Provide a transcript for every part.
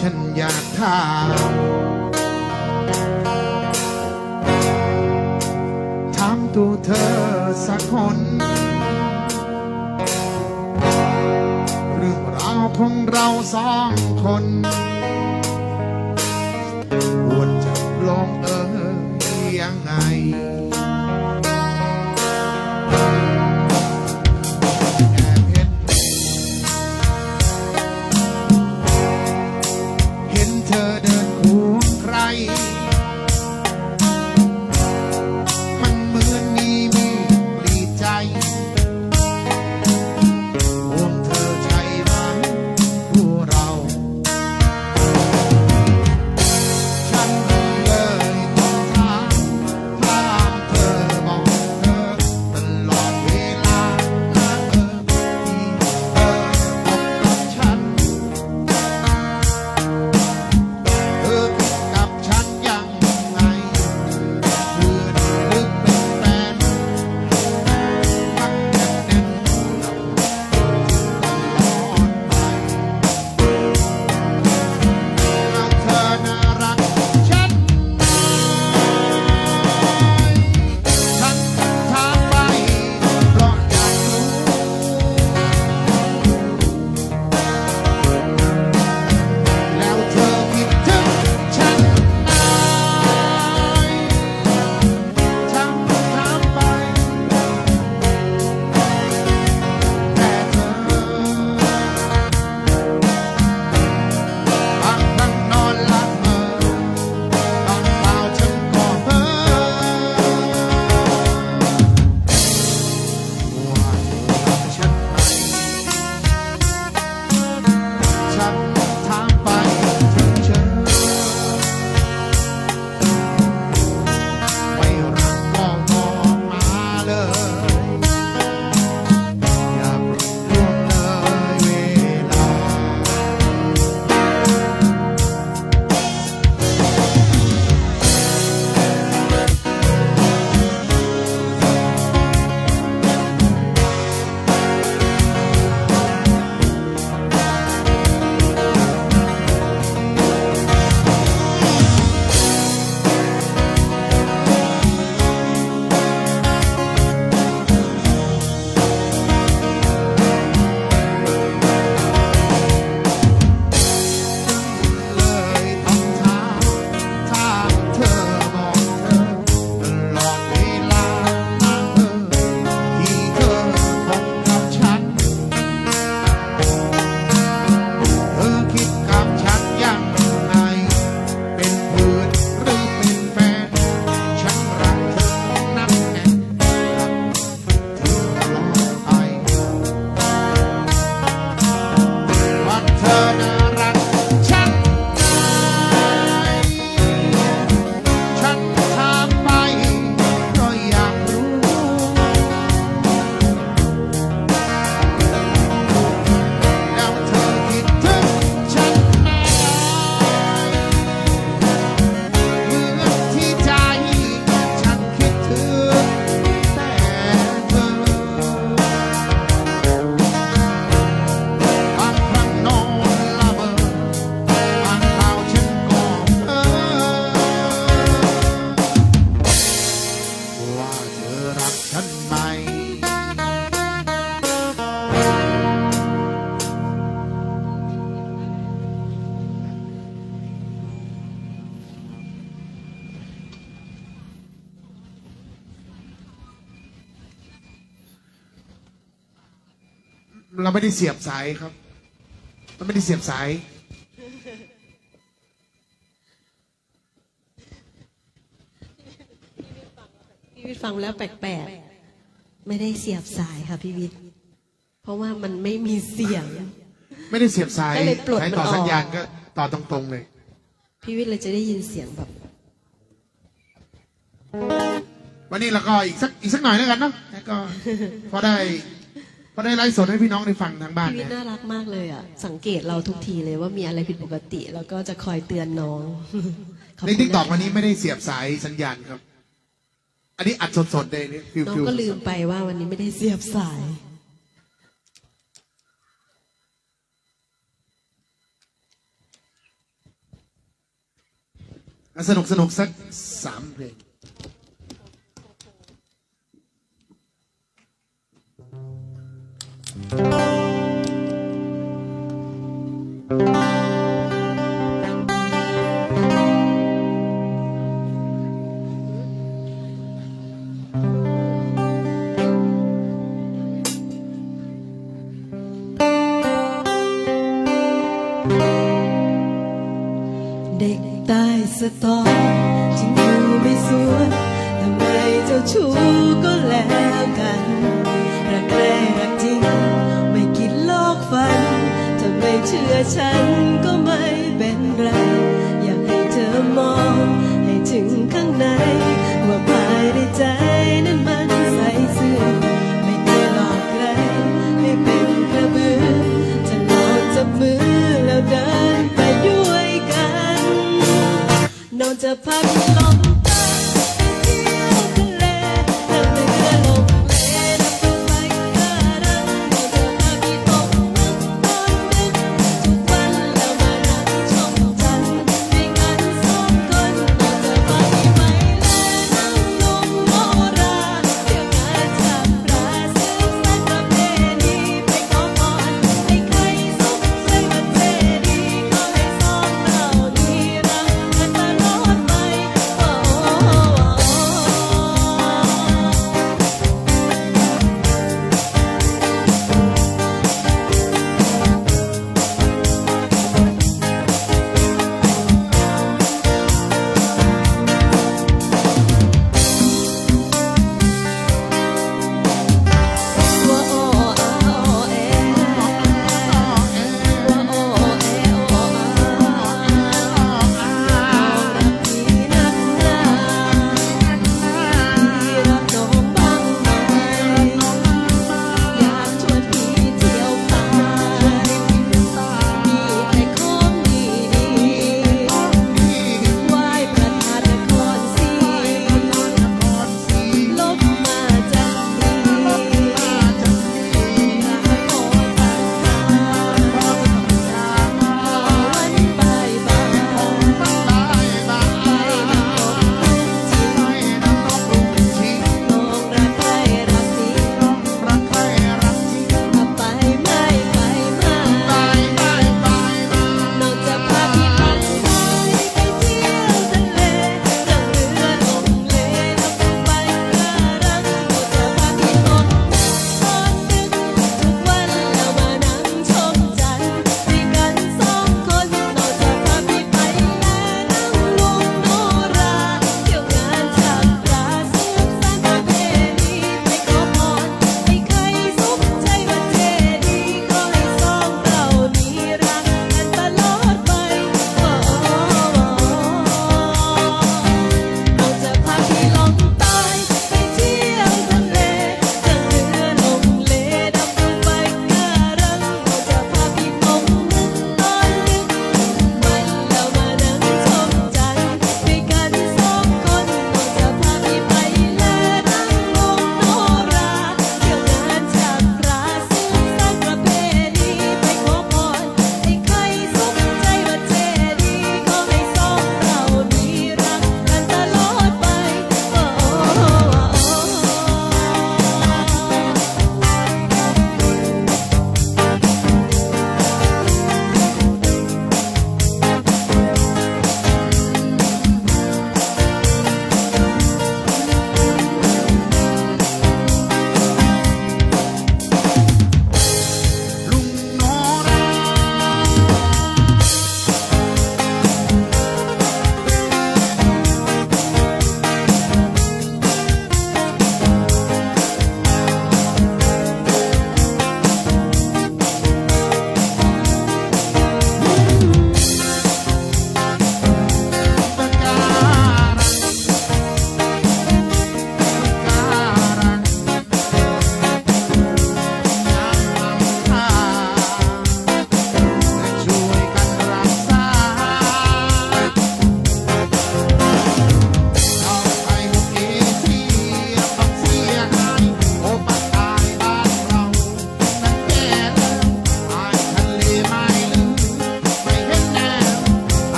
ฉันอยากถามถามตัวเธอสักคนเรื่องราวของเราสองคนควรจะลงเอยยังไง เราไม่ได้เสียบสายครับเราไม่ได้เสียบสาย พี่วิทย์ฟังแล้วแปลกๆ ไม่ได้เสียบสายค่ะพี่วิทย์ เพราะว่ามันไม่มีเสียง ไม่ได้เสียบสายก็เลยปลดใช้มันต่อออก สัญญาณก็ต่อตรงๆเลย พี่วิทย์เลยจะได้ยินเสียงแบบ วันนี้เราก็อีกสักอีกสักหน่อยแล้วกันเนาะแล้วก็ พอได้ พอได้ไลฟ์สดให้พี่น้องได้ฟังทางบ้านพี่วิทนะย์น่ารักมากเลยอะ สังเกตเราทุกทีเลยว่ามีอะไรผิดปกติ แล้วก็จะคอยเตือนน้องขบในคุณทิกตอกะวันนี้ไม่ได้เสียบสายสัญญาณครับ อันนี้อัดสดๆเลยนี่ฟิวน้องฟิวก็ลืมไปว่าวันนี้ไม่ได้เสียบสาย อะสนุกสนุกสักสามเพลง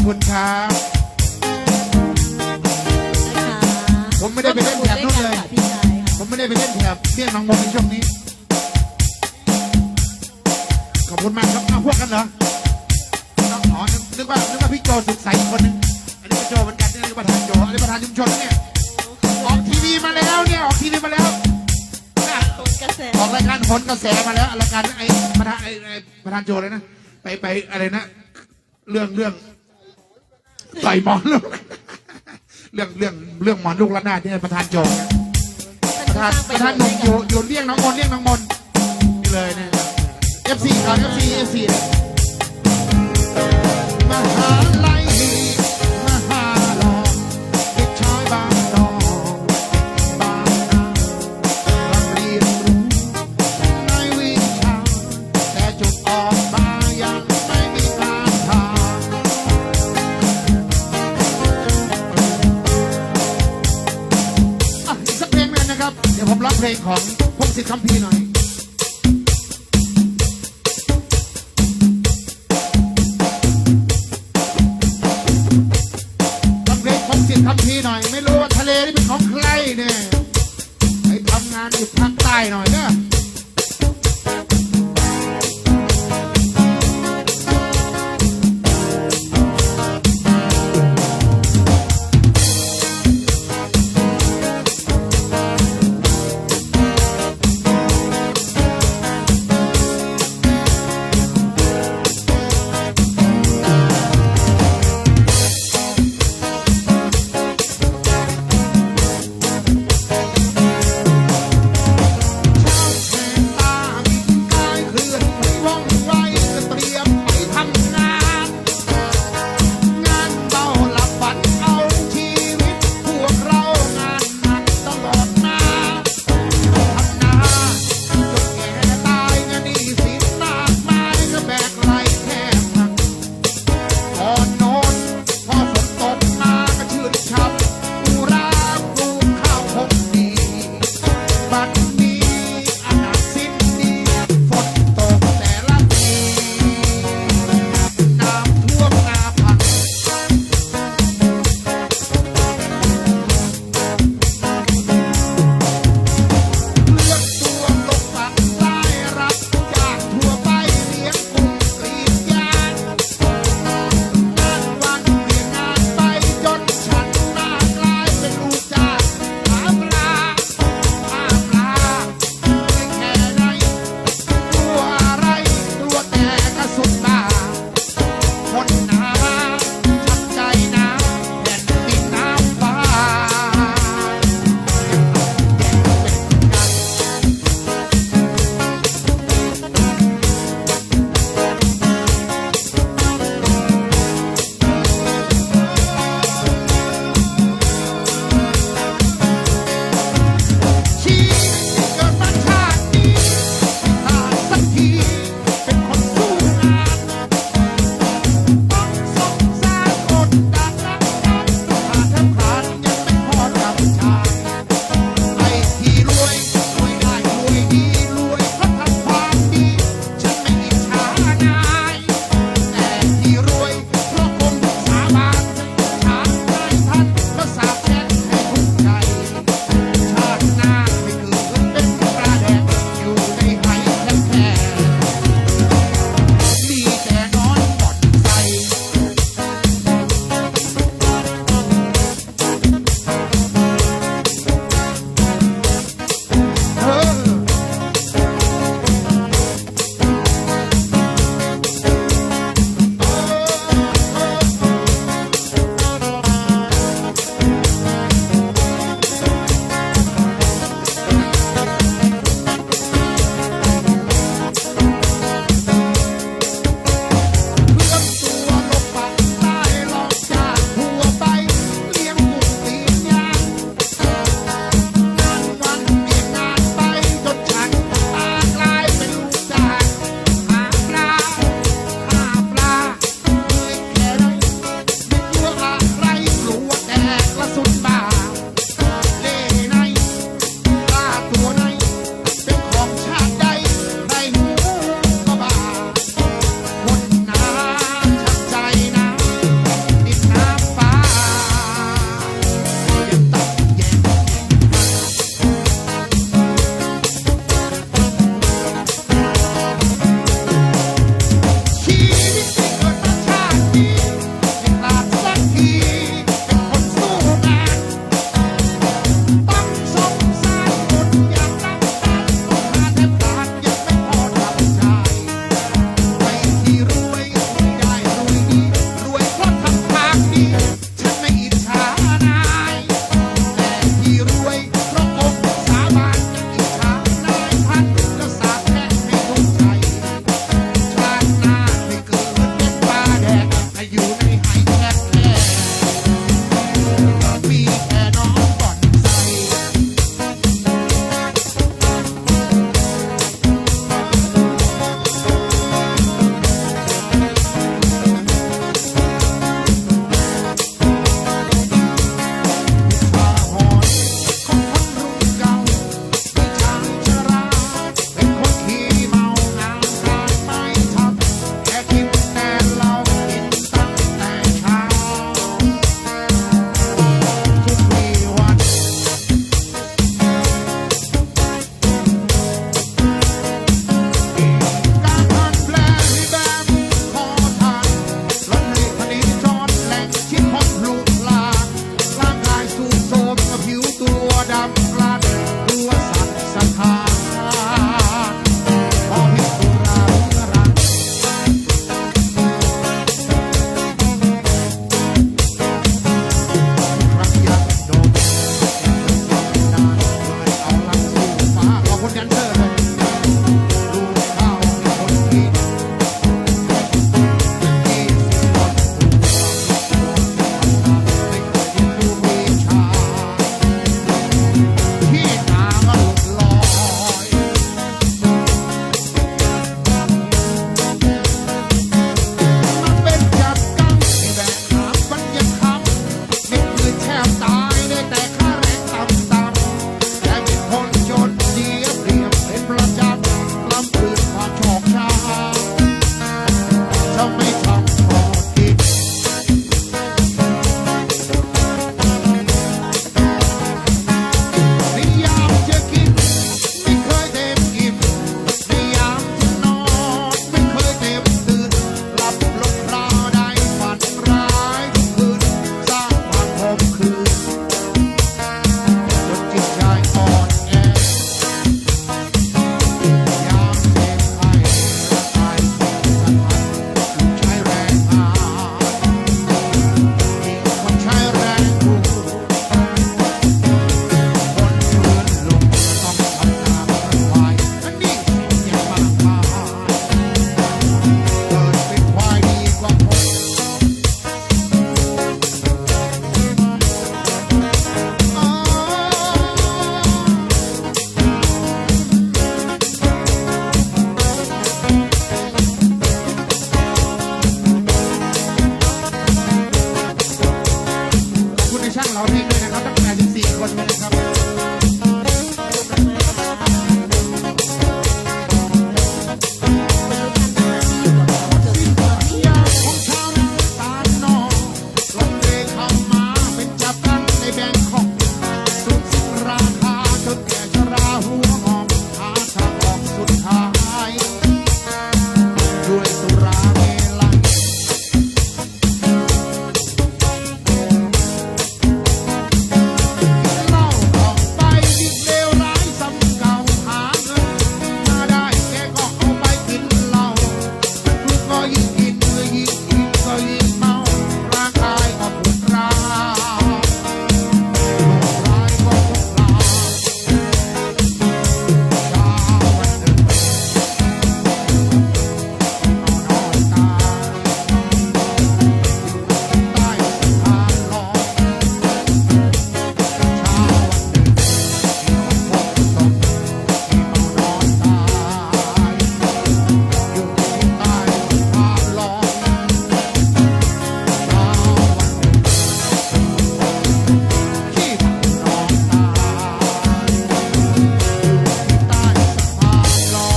อบพระคุณครับนะคะผมไม่ได้ไปเล่นแถบนู้นเลยร่วมทำบุญด้วยกัค่ะพี่ชายค่ะผมไม่ได้ไปเล่นแถบเมี่ยงหนองมนในช่วงนี้ ขอบคุณมากครับเอาพวกกันเหรอน้องอ๋อนึกนึกว่านึกว่าพี่โจสุดใสอีกคนนึงอันนี้ก็โจเหมือนกันนี่ประธานโจอันนี้ประธานชุมชนนะเนี่ยออกทีวีมาแล้วเนี่ยออกทีวีมาแล้วน่ะคนกระแสออกรายการผลกระแสมาแล้วรายการไอ้ประธานไอ้ไอ้ประธานโจเลยนะไปไปอะไรนะ เรื่องเรื่อง ต่อยหมอนลูก เรื่องเรื่องเรื่องหมอนลูกละนาดที่ประธานโจประธานประธานหนุ่มอยู่อยู่เรียงน้องมนเลี้ยกน้องมนนี่เลยเนี่ยเอฟซีก่อนเอฟซีเอฟซีมหา